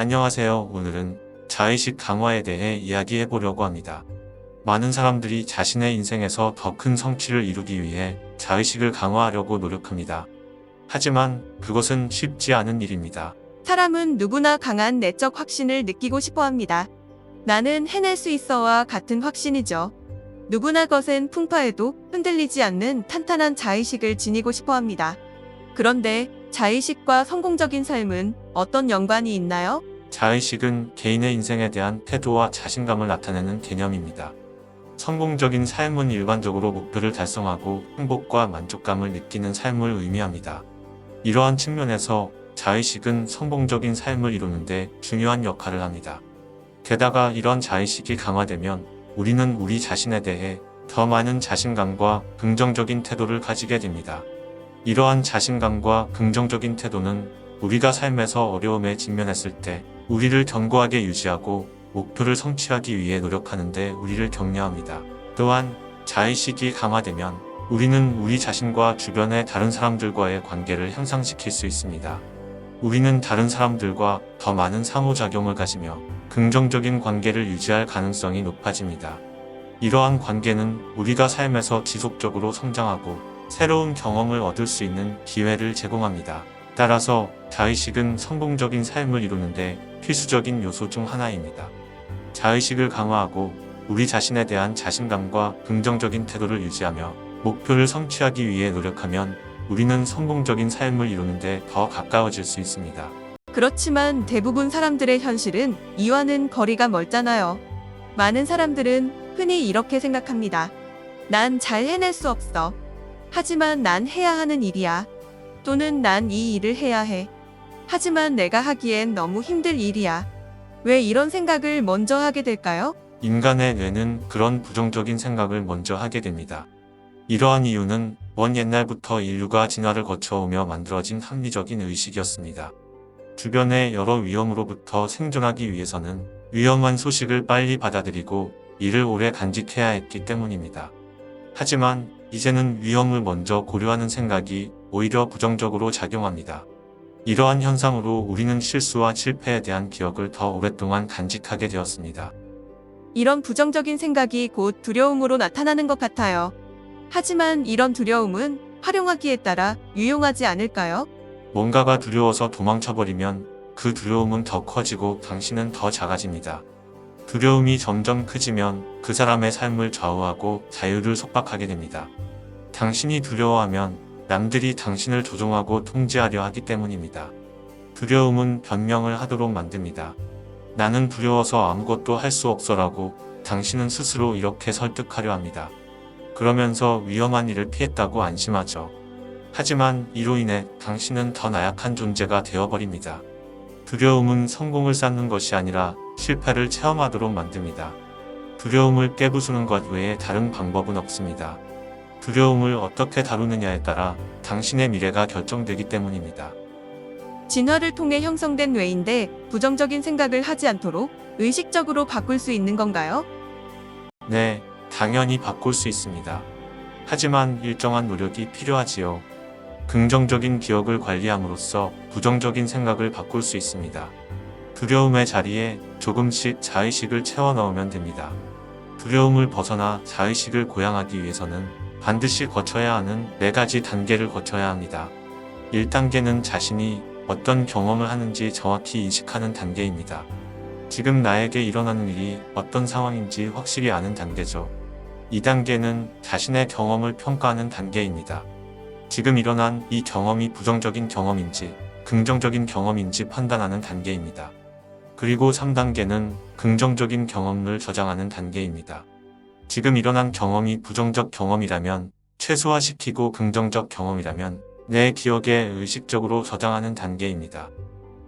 안녕하세요. 오늘은 자의식 강화에 대해 이야기해 보려고 합니다. 많은 사람들이 자신의 인생에서 더 큰 성취를 이루기 위해 자의식을 강화하려고 노력합니다. 하지만 그것은 쉽지 않은 일입니다. 사람은 누구나 강한 내적 확신을 느끼고 싶어 합니다. 나는 해낼 수 있어와 같은 확신이죠. 누구나 것은 풍파에도 흔들리지 않는 탄탄한 자의식을 지니고 싶어 합니다. 그런데 자의식과 성공적인 삶은 어떤 연관이 있나요? 자의식은 개인의 인생에 대한 태도와 자신감을 나타내는 개념입니다. 성공적인 삶은 일반적으로 목표를 달성하고 행복과 만족감을 느끼는 삶을 의미합니다. 이러한 측면에서 자의식은 성공적인 삶을 이루는데 중요한 역할을 합니다. 게다가 이런 자의식이 강화되면 우리는 우리 자신에 대해 더 많은 자신감과 긍정적인 태도를 가지게 됩니다. 이러한 자신감과 긍정적인 태도는 우리가 삶에서 어려움에 직면했을 때 우리를 견고하게 유지하고 목표를 성취하기 위해 노력하는데 우리를 격려합니다. 또한 자의식이 강화되면 우리는 우리 자신과 주변의 다른 사람들과의 관계를 향상시킬 수 있습니다. 우리는 다른 사람들과 더 많은 상호작용을 가지며 긍정적인 관계를 유지할 가능성이 높아집니다. 이러한 관계는 우리가 삶에서 지속적으로 성장하고 새로운 경험을 얻을 수 있는 기회를 제공합니다. 따라서 자의식은 성공적인 삶을 이루는데 필수적인 요소 중 하나입니다. 자의식을 강화하고 우리 자신에 대한 자신감과 긍정적인 태도를 유지하며 목표를 성취하기 위해 노력하면 우리는 성공적인 삶을 이루는데 더 가까워질 수 있습니다. 그렇지만 대부분 사람들의 현실은 이와는 거리가 멀잖아요. 많은 사람들은 흔히 이렇게 생각합니다. 난 잘 해낼 수 없어. 하지만 난 해야 하는 일이야. 또는 난 이 일을 해야 해. 하지만 내가 하기엔 너무 힘들 일이야. 왜 이런 생각을 먼저 하게 될까요? 인간의 뇌는 그런 부정적인 생각을 먼저 하게 됩니다. 이러한 이유는 먼 옛날부터 인류가 진화를 거쳐오며 만들어진 합리적인 의식이었습니다. 주변의 여러 위험으로부터 생존하기 위해서는 위험한 소식을 빨리 받아들이고 이를 오래 간직해야 했기 때문입니다. 하지만 이제는 위험을 먼저 고려하는 생각이 오히려 부정적으로 작용합니다. 이러한 현상으로 우리는 실수와 실패에 대한 기억을 더 오랫동안 간직하게 되었습니다. 이런 부정적인 생각이 곧 두려움으로 나타나는 것 같아요. 하지만 이런 두려움은 활용하기에 따라 유용하지 않을까요? 뭔가가 두려워서 도망쳐버리면 그 두려움은 더 커지고 당신은 더 작아집니다. 두려움이 점점 커지면 그 사람의 삶을 좌우하고 자유를 속박하게 됩니다. 당신이 두려워하면 남들이 당신을 조종하고 통제하려 하기 때문입니다. 두려움은 변명을 하도록 만듭니다. 나는 두려워서 아무것도 할 수 없어라고 당신은 스스로 이렇게 설득하려 합니다. 그러면서 위험한 일을 피했다고 안심하죠. 하지만 이로 인해 당신은 더 나약한 존재가 되어버립니다. 두려움은 성공을 쌓는 것이 아니라 실패를 체험하도록 만듭니다. 두려움을 깨부수는 것 외에 다른 방법은 없습니다. 두려움을 어떻게 다루느냐에 따라 당신의 미래가 결정되기 때문입니다. 진화를 통해 형성된 뇌인데 부정적인 생각을 하지 않도록 의식적으로 바꿀 수 있는 건가요? 네, 당연히 바꿀 수 있습니다. 하지만 일정한 노력이 필요하지요. 긍정적인 기억을 관리함으로써 부정적인 생각을 바꿀 수 있습니다. 두려움의 자리에 조금씩 자의식을 채워 넣으면 됩니다. 두려움을 벗어나 자의식을 고양하기 위해서는 반드시 거쳐야 하는 네 가지 단계를 거쳐야 합니다. 1단계는 자신이 어떤 경험을 하는지 정확히 인식하는 단계입니다. 지금 나에게 일어나는 일이 어떤 상황인지 확실히 아는 단계죠. 2단계는 자신의 경험을 평가하는 단계입니다. 지금 일어난 이 경험이 부정적인 경험인지 긍정적인 경험인지 판단하는 단계입니다. 그리고 3단계는 긍정적인 경험을 저장하는 단계입니다. 지금 일어난 경험이 부정적 경험이라면 최소화시키고 긍정적 경험이라면 내 기억에 의식적으로 저장하는 단계입니다.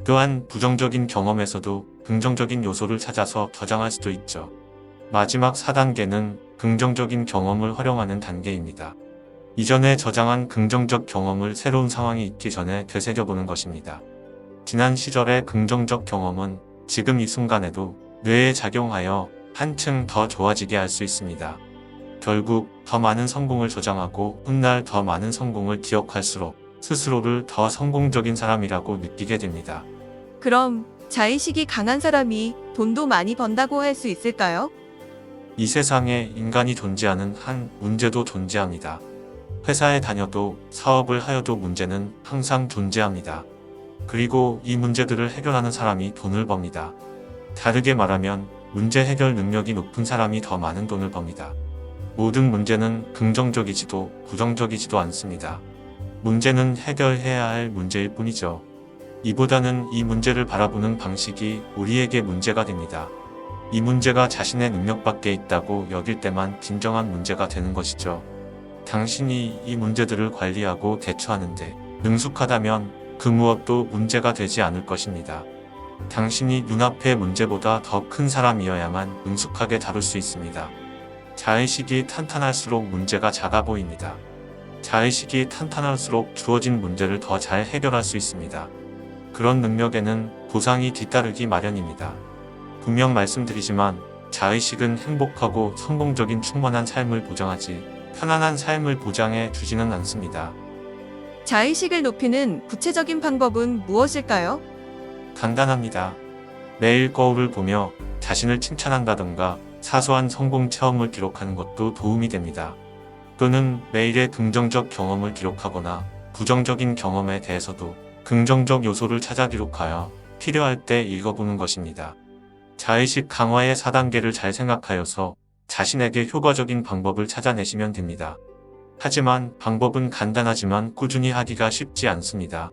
또한 부정적인 경험에서도 긍정적인 요소를 찾아서 저장할 수도 있죠. 마지막 4단계는 긍정적인 경험을 활용하는 단계입니다. 이전에 저장한 긍정적 경험을 새로운 상황이 있기 전에 되새겨보는 것입니다. 지난 시절의 긍정적 경험은 지금 이 순간에도 뇌에 작용하여 한층 더 좋아지게 할 수 있습니다. 결국 더 많은 성공을 저장하고 훗날 더 많은 성공을 기억할수록 스스로를 더 성공적인 사람이라고 느끼게 됩니다. 그럼 자의식이 강한 사람이 돈도 많이 번다고 할 수 있을까요? 이 세상에 인간이 존재하는 한 문제도 존재합니다. 회사에 다녀도 사업을 하여도 문제는 항상 존재합니다. 그리고 이 문제들을 해결하는 사람이 돈을 법니다. 다르게 말하면 문제 해결 능력이 높은 사람이 더 많은 돈을 법니다. 모든 문제는 긍정적이지도 부정적이지도 않습니다. 문제는 해결해야 할 문제일 뿐이죠. 이보다는 이 문제를 바라보는 방식이 우리에게 문제가 됩니다. 이 문제가 자신의 능력 밖에 있다고 여길 때만 진정한 문제가 되는 것이죠. 당신이 이 문제들을 관리하고 대처하는데 능숙하다면 그 무엇도 문제가 되지 않을 것입니다. 당신이 눈앞의 문제보다 더 큰 사람이어야만 능숙하게 다룰 수 있습니다. 자의식이 탄탄할수록 문제가 작아 보입니다. 자의식이 탄탄할수록 주어진 문제를 더 잘 해결할 수 있습니다. 그런 능력에는 보상이 뒤따르기 마련입니다. 분명 말씀드리지만 자의식은 행복하고 성공적인 충만한 삶을 보장하지 편안한 삶을 보장해 주지는 않습니다. 자의식을 높이는 구체적인 방법은 무엇일까요? 간단합니다. 매일 거울을 보며 자신을 칭찬한다던가 사소한 성공 체험을 기록하는 것도 도움이 됩니다. 또는 매일의 긍정적 경험을 기록하거나 부정적인 경험에 대해서도 긍정적 요소를 찾아 기록하여 필요할 때 읽어보는 것입니다. 자의식 강화의 4단계를 잘 생각하여서 자신에게 효과적인 방법을 찾아내시면 됩니다. 하지만 방법은 간단하지만 꾸준히 하기가 쉽지 않습니다.